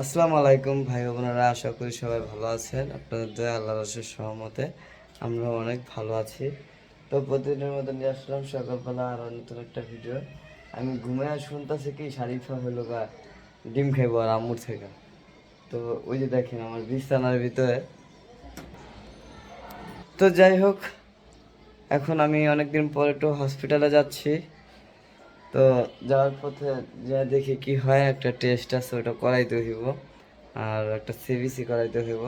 আসসালামু আলাইকুম ভাই বোনেরা, আশা করি সবাই ভালো আছেন। আপনাদের দয়া আল্লাহ রসের সহমতে আমরা অনেক ভালো আছি। তো প্রতিদিনের মতো নিয়ে আসলাম সকালবেলা আর নতুন একটা ভিডিও আমি ঘুমে শুনতেছি কি শারিফা হলো বা ডিম খাইবো আর আম্মুর থেকে। তো ওই যে দেখেন আমার বিছানার ভিতরে। তো যাই হোক, এখন আমি অনেকদিন পর একটু হসপিটালে যাচ্ছি। তো যাওয়ার পথে যা দেখি কি হয়, একটা টেস্ট আছে, ওটা করাইতে হইব। আর একটা সিবিসি করাইতে হইব।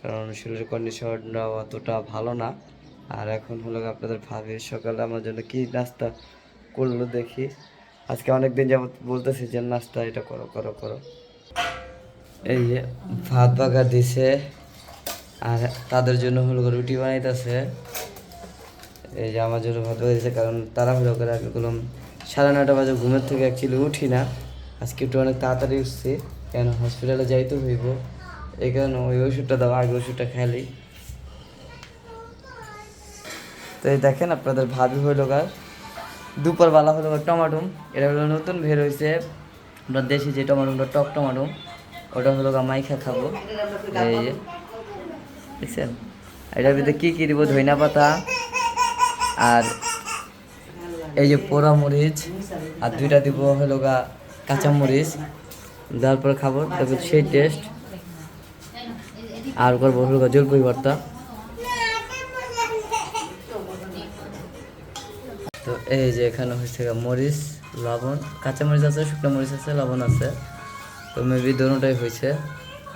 কারণ শরীরের কন্ডিশনটা অতটা ভালো না। আর এখন হলো আপনাদের ভাবি, সকালে আমার জন্য কি নাস্তা করল দেখি। আজকে অনেক দিন যাবত বলতেছি যে, নাস্তা এটা করো করো করো। এই যে ভাত বাগা দিছে, আর তাদের জন্য হলো রুটি বানাইতেছে। এই যে আমার জন্য ভাত হয়েছে কারণ তারা হলো করে আগে করলাম সাড়ে নটা বাজে, ঘুমের থেকে অ্যাকচুয়ালি উঠি না। আজকে একটু অনেক তাড়াতাড়ি উঠছি, কেন হসপিটালে যাইতে হইব। এই কারণে ওই ওষুধটা দাও, আগে ওষুধটা খেলি তো এই দেখেন আপনাদের ভাবি হইল গার দুপুর বেলা হলো গা টমাটুম। এটা হলো নতুন বের হয়েছে আমরা দেশি যে টমাটুমটা, টক টমাটুম, ওটা হলো মাইখা খাব। এই যে এটার ভিতরে কী কী দিব? ধইনা পাতা আর এই যে পোড়া মরিচ, আর দুইটা দিব হলো গা কাঁচা মরিচ। দেওয়ার পর খাব তারপর সেই টেস্ট আর করব হলো গা জলপাই ভর্তা। তো এই যে এখানে হচ্ছে মরিচ, লবণ, কাঁচা মরিচ আছে, শুকনো মরিচ আছে, লবণ আছে। তো মেবি দোনোটাই হয়েছে।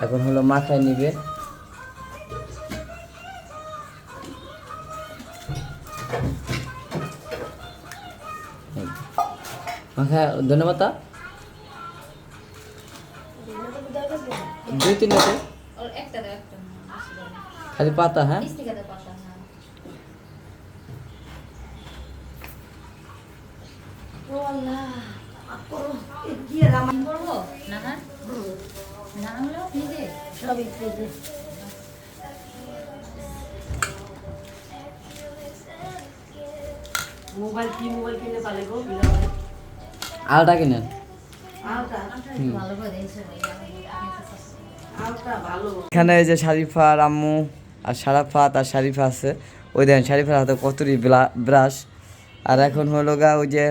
এখন হলো মাখায় নিবে। মাখা ধন্যবাদ, তা দুই না। খালি পাতা হ্যাঁ হ্যাঁ। মোবাইল কি, মোবাইল কিনে পালে গো আলটা কিনেন। এখানে এই যে শারিফা আর আম্মু আর সারাফাত আর শারিফা আছে। ওই দেখেন শারিফার হাতে কতরি ব্রাশ। আর এখন হলো গা ওই যে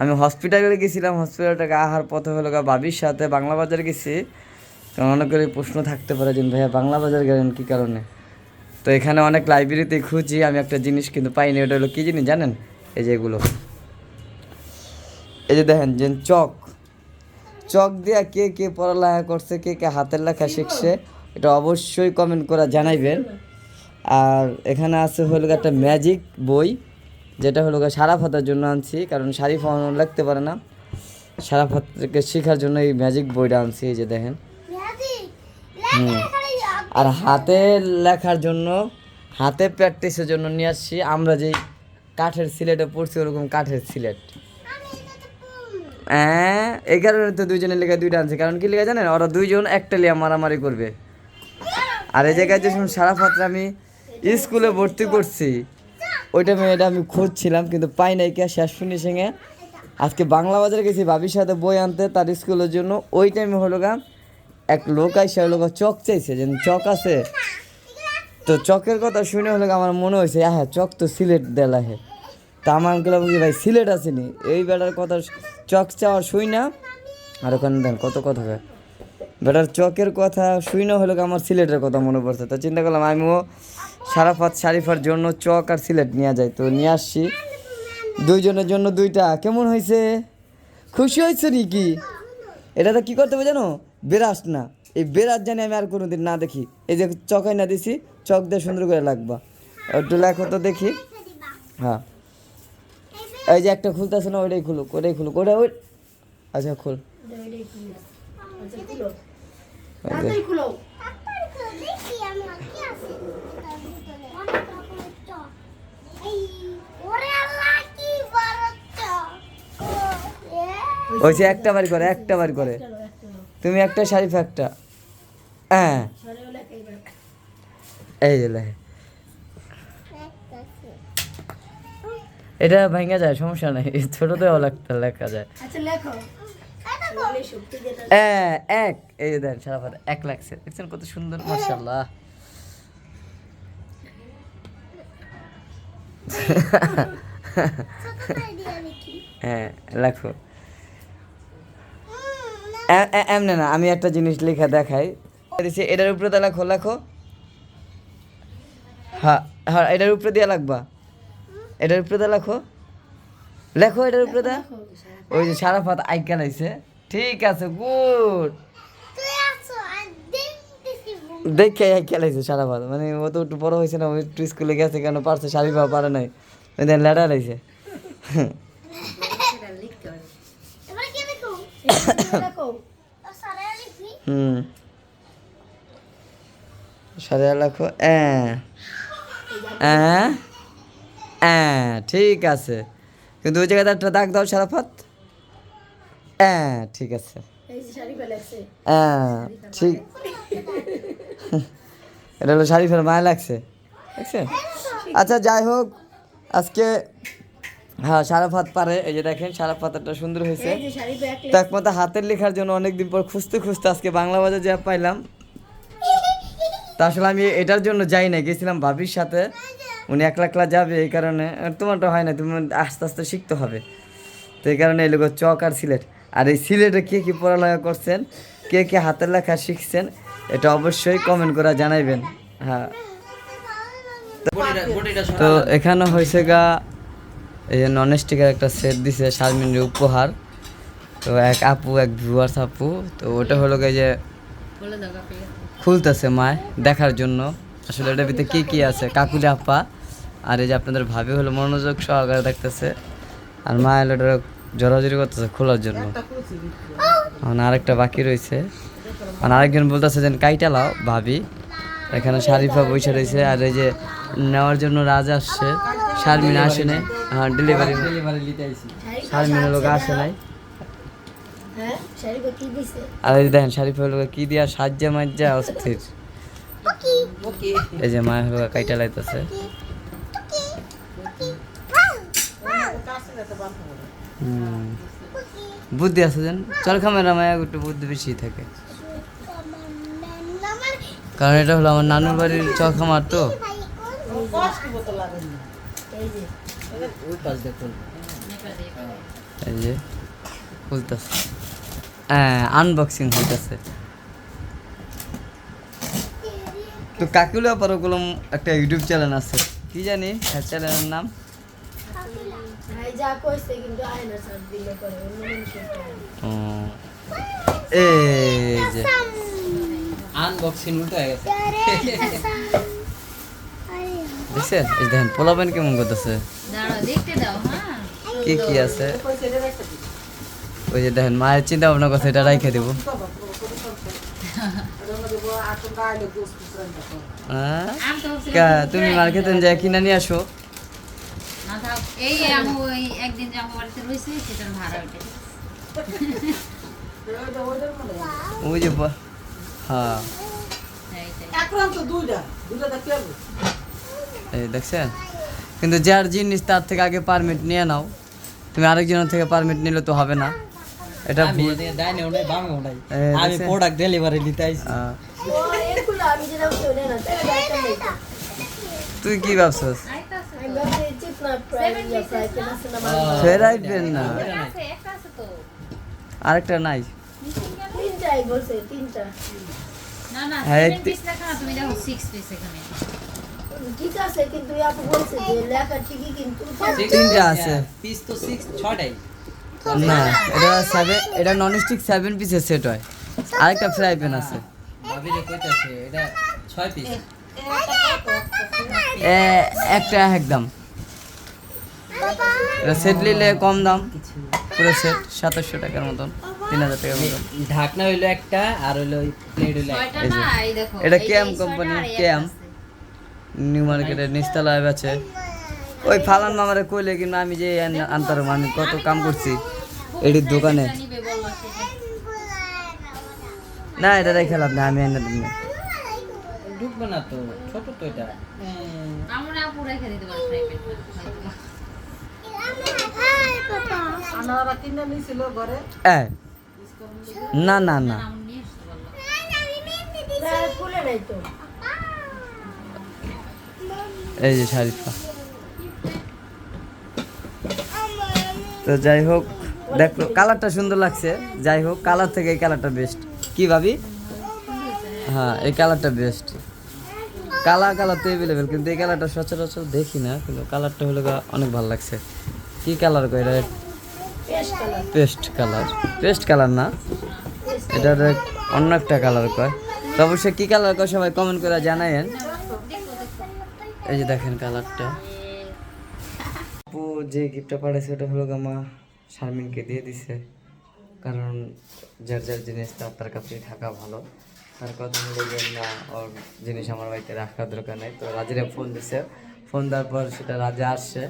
আমি হসপিটালে গেছিলাম হসপিটাল থেকে আহার পথে হলো গা বাবির সাথে বাংলা বাজার গেছি। কারণ অনেক করে প্রশ্ন থাকতে পারে যে ভাইয়া বাংলা বাজার গেলেন কী কারণে? তো এখানে অনেক লাইব্রেরিতে খুঁজি আমি একটা জিনিস কিন্তু পাইনি ওটা হলো কী জিনিস জানেন? এই যে এগুলো। এই যে দেখেন যে চক চক দিয়া কে কে পড়ালেখা করছে, কে কে হাতের লেখা শিখছে, এটা অবশ্যই কমেন্ট করা জানাইবেন। আর এখানে আছে হলো একটা ম্যাজিক বই, যেটা হলো গিয়ে সারাফাতার জন্য আনছি, কারণ শারিফা অন্য লিখতে পারে না। সারাফাতকে শেখার জন্য এই ম্যাজিক বইটা আনছি, এই যে দেখেন। হুম। আর হাতে লেখার জন্য, হাতে প্র্যাকটিসের জন্য নিয়ে আসছি। আমরা যেই কাঠের সিলেটে পড়ছি, ওরকম কাঠের সিলেট। হ্যাঁ এই কারণে তো দুইজনের লেগে দুইটা আনছে। কারণ কি লেগে জানেন, ওরা দুইজন একটা লিয়া মারামারি করবে। আর এই জায়গায় যে সারা পাত্র আমি স্কুলে ভর্তি করছি। ওইটা মেয়েটা আমি খুঁজছিলাম, কিন্তু পাই নাই কে, শেষ ফিনিশিংয়ে আজকে বাংলা বাজারে গেছি, ভাবির সাথে বই আনতে, তার স্কুলের জন্য। ওই টাইমে হলো গা, এক লোক আইসে হলো চক চাইছে যে চক আছে। তো চকের কথা শুনে হলো আমার মনে হয়েছে হ্যাঁ চক তো সিলেট দেলা হে তা আমার আঙ্কেল কি ভাই সিলেট আসেনি। এই বেটার কথা চক চাওয়া শুই না। আর ওখানে দেন, কত কথা বেটার চকের কথা শুই না হলো আমার সিলেটের কথা মনে পড়ছে। তো চিন্তা করলাম আমিও সারাফাত শারিফার জন্য চক আর সিলেট নিয়ে যাই। তো নিয়ে আসছি। দুইজনের জন্য দুইটা। কেমন হয়েছে? খুশি হয়েছে নাকি? এটা তো কী করতে হবে জানো? বেরাস না। এই বেরাস জানি আমি আর কোনোদিন না দেখি। এই যে চকাই না দিছি, চক দিয়ে সুন্দর করে লাগবা। একটু লেখো তো দেখি। হ্যাঁ। এই যে একটা খুলতেছে না ওইটাই খুলুক ওইটাই খুলুক ওটা ওই আচ্ছা খুল। এই ওই যে একটা বাড়ি করে একটা বাড়ি করে। তুমি একটা শারিফ একটা। হ্যাঁ। এই যে লেখে এটা ভেঙে যায় সমস্যা নাই। ছোট ছোটতেও লেখা লেখা যায়। আচ্ছা লেখো। এক। এই দেন সারাফাত এক লাগছে। দেখছেন কত সুন্দর? মার্শাল্লাহ হ্যাঁ লেখো। এমনে না আমি একটা জিনিস লেখা দেখাই। দিছি, এটার উপরে দিয়ে লেখো লেখো। হ্যাঁ হ্যাঁ এটার উপরে দিয়ে লাগবা। এটার উপরে দা লেখো। লেখো এটার উপরে দা। ওই যে সারাফাত আইকা লাইছে। ঠিক আছে গুড। দেখে খেলাইছে সারাফাত। মানে ও তো একটু বড় হয়েছে না ও একটু স্কুলে গেছে কেন পারছে শাড়ি পাওয়া পারে নাই। ওই দেন লেডা লাইছে। হুম। সাড়ে লেখো হ্যাঁ হ্যাঁ হ্যাঁ ঠিক আছে। কিন্তু ওই জায়গাতে একটা দাগ দাও সারাফাত। হ্যাঁ ঠিক আছে। হ্যাঁ ঠিক। এটা হলো শাড়ি ফের মায়া লাগছে। দেখছেন আচ্ছা যাই হোক আজকে হ্যাঁ সারাফাত পারে। এই যে দেখেন সারাফাতটা সুন্দর হয়েছে। তো একমাত্র হাতের লেখার জন্য অনেকদিন পর খুঁজতে খুঁজতে আজকে বাংলা বাজার যা পাইলাম। তা আসলে আমি এটার জন্য যাই না গেছিলাম ভাবির সাথে। উনি একলা একলা যাবে এই কারণে তোমারটা হয় না তুমি আস্তে আস্তে শিখতে হবে। তো এই কারণে এই লোক চক আর সিলেট। আর এই সিলেটে কে কী পড়ালেখা করছেন কে কে হাতের লেখা শিখছেন এটা অবশ্যই কমেন্ট করে জানাইবেন। হ্যাঁ। তো এখানে হয়েছে গা এই যে নন স্টিকার একটা সেট দিছে শারমিনের উপহার। তো এক আপু এক ভিউয়ার্স আপু তো ওটা হলো গিয়ে যে খুলতেছে মায় দেখার জন্য। আসলে এটার ভিতরে কী কী আছে? কাকুলি আপা আর এই যে আপনাদের ভাবি হলো মনোযোগ সহকারে দেখতেছে। আর মা হলো এটা জোরাজুরি করতেছে খোলার জন্য। আরেকটা বাকি রয়েছে। আর আরেকজন বলতেছে যে কাইটা লাও ভাবি। এখানে শারিফা বসে রয়েছে আর এই যে নেওয়ার জন্য রাজ আসছে। শারমিন আসে নাই। হ্যাঁ ডেলিভারি ডেলিভারি নিতে আইছি। শারমিনের লোক আসে নাই। আর এই যে দেখেন শারিফা লোক কি দিয়া সাজ্জা মাজ্জা অস্থির এই যে মায়ের হলো কাইটা লাইতেছে। বুদ্ধি আছে যেন। চল ক্যামেরা মায়া, একটু বুদ্ধি বেশি থাকে। কারণ এটা হলো আমার নানুর বাড়ির চল খামার তো। এই যে, খুলতেছে। হ্যাঁ আনবক্সিং হইতেছে। তো কাকুলা পর ওগুলো একটা ইউটিউব চ্যানেল আছে? কি জানি? হ্যাঁ চ্যানেলের নাম? এই যে। আনবক্সিং উল্টো হয়ে গেছে। দেখছেন? এই দেখেন পোলাবেন কেমন করতেছে? দাঁড়াও দেখতে দাও হ্যাঁ। কি কি আছে? ওই যে দেখেন মায়ের চিন্তা ভাবনা করছে এটা রাইখে দেবো হ্যাঁ? আম তো হচ্ছে কা, তুমি মার্কেটে যাই কিনে নিয়ে আসো। না এই আমু ওই একদিন যে আমার বাড়িতে রয়েছে সেটার ভাড়া ওইটা। ওই যে হ্যাঁ। এই দেখছেন? কিন্তু যার জিনিস তার থেকে আগে পারমিট নিয়ে নাও। তুমি আরেকজনের থেকে পারমিট নিলে তো হবে না। এটা আমি ভুল। ডাইনে উঠাই বামে উঠাই। আমি প্রোডাক্ট ডেলিভারি দিতে আইছি। তুই কি ভাবছস? ফের আইবেন না। আছে একটা আছে তো আরেকটা নাই। না না হ্যাঁ, সেভেন একটি- পিস লেখা না, তুমি দেখো সিক্স পিস এখানে ঠিক আছে। কিন্তু আপু বলছে যে লেখা ঠিকই কিন্তু তিনটা আছে। পিস তো সিক্স ছটাই। না এটা সেভেন এটা নন স্টিক সেভেন পিসের সেট হয়। আরেকটা ফ্রাই প্যান আছে। এটা ছয় পিস একটা একদম। এটা সেট নিলে কম দাম। পুরো সেট সাতাশশো টাকার মতন তিন হাজার টাকার মতন। ঢাকনা হইল একটা আর হইল প্লেট হইল এটা ক্যাম কোম্পানি, ক্যাম। আছে। নিউ মার্কেটের নিচতলায় বেচে। ওই ফালান মামারে কইলে কিন্তু আমি যে আন- আনতারম আমি কত কাম করছি। এটির দোকানে। না এটা রেখে লাভ না আমি এনে দিন ঢুকবে না তো ছোট তো এটা। আমরা রেখে দিতে পারি না না না। এই যে শারিফা তো যাই হোক, দেখো কালারটা সুন্দর লাগছে। যাই হোক কালার থেকে এই কালারটা বেস্ট কি ভাবি? হ্যাঁ এই কালারটা বেস্ট কালার কালার তো অ্যাভেলেবেল কিন্তু এই কালারটা সচরাচর দেখি না, কিন্তু কালারটা হলে অনেক ভালো লাগছে। কি কালার কয় এটা? পেস্ট কালার পেস্ট কালার না? এটা অন্য একটা কালার কয়। তো অবশ্যই কী কালার কয় সবাই কমেন্ট করে জানায়েন। এই যে দেখেন কালারটা যে গিফটটা পাঠাইছে ওটা হলো আমার শারমিনকে দিয়ে দিছে। কারণ যার যার জিনিস তার কাছে থাকা ভালো। তার কথা হলো যে না ওর জিনিস আমার বাড়িতে রাখার দরকার নেই। তো রাজিরে ফোন দিছে। ফোন দেওয়ার পর সেটা রাজা আসছে।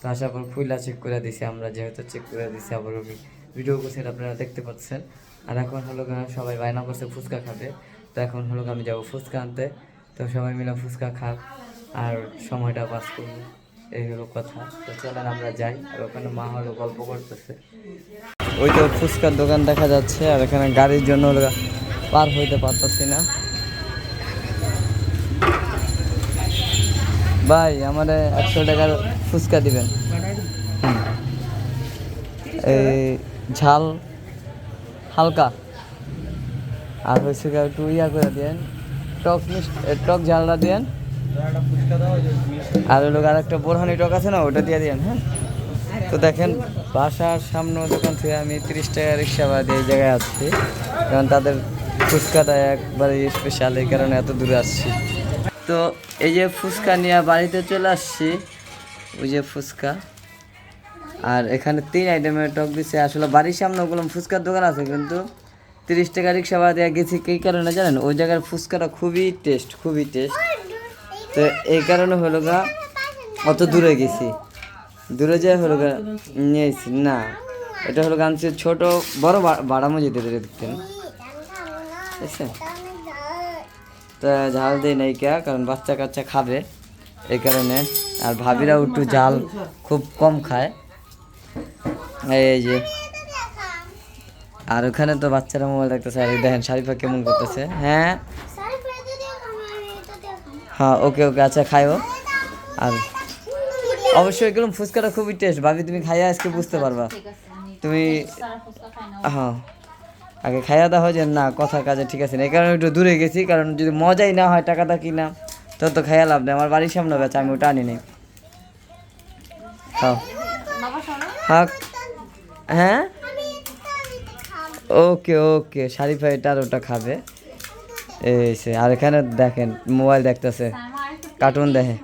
তো আসার পর ফুইলা চেক করে দিছি আমরা যেহেতু চেক করে দিছি, আবার আমি ভিডিও করছি আপনারা দেখতে পাচ্ছেন। আর এখন হলো সবাই বায়না করছে ফুচকা খাবে। তো এখন হলো আমি যাব ফুচকা আনতে। তো সবাই মিলে ফুচকা খাক। আর সময়টা পাস করব এই হলো কথা। তো চলেন আমরা যাই, আর ওখানে মা হলো গল্প করতেছে। ওই তো ফুচকার দোকান দেখা যাচ্ছে, আর এখানে গাড়ির জন্য পার হইতে পারতেছি না। ভাই, আমার একশো টাকার ফুচকা দিবেন। এই ঝাল হালকা। আর গিয়ে একটু ইয়া করে দেন, টক মিষ্টি টক ঝালটা দেন। আর লোক আর একটা বোরহানি টক আছে না, ওটা দিয়ে দেন হ্যাঁ? তো দেখেন, বাসার সামনে দোকান থেকে আমি তিরিশ টাকা রিক্সা দিয়ে এই জায়গায় আসছি। কারণ তাদের ফুচকাটা একবারে স্পেশাল এই কারণে এত দূরে আসছি। তো এই যে ফুচকা নিয়ে বাড়িতে চলে আসছি, ওই যে ফুচকা। আর এখানে তিন আইটেমের টক দিচ্ছে আসলে বাড়ির সামনে ওগুলো ফুচকার দোকান আছে, কিন্তু তিরিশ টাকা রিক্সা ভাড়া দিয়ে গেছি, কী কারণে জানেন? ওই জায়গার ফুচকাটা খুবই টেস্ট খুবই টেস্ট তো এই কারণে হলো গা, অত দূরে গেছি। দূরে যাই হলো গা নিয়েছি না, এটা হলো গান ছোট, বড় বাড়া মজিদের দেখতেন। বুঝছেন? তা ঝাল দেই নাই কে, কারণ বাচ্চা কাচ্চা খাবে। এই কারণে আর ভাবিরা একটু ঝাল খুব কম খায়। এই যে, আর ওখানে তো বাচ্চারা মোবাইল দেখতেছে, আর দেখেন শারিফা কেমন করতেছে। হ্যাঁ? হ্যাঁ ওকে ওকে আচ্ছা খাইও। আর অবশ্যই এগুলো ফুচকাটা খুবই টেস্ট ভাবি তুমি খাইয়া আজকে বুঝতে পারবা। আছে আমি তুমি হ্যাঁ আগে খাইয়া দেওয়া হয় যে না কথা কাজে ঠিক আছে না এই কারণে একটু দূরে গেছি কারণ যদি মজাই না হয় টাকাটা কি না তো তো খাইয়া লাভ নেই। আমার বাড়ির সামনে বেচা আমি ওটা আনি নেই। খাও হ্যাঁ। হ্যাঁ? ওকে ওকে শারিফা এটা আর ওটা খাবে। এই সে আর এখানে দেখেন মোবাইল দেখতেছে আমার আরেকটু কার্টুন দেখে।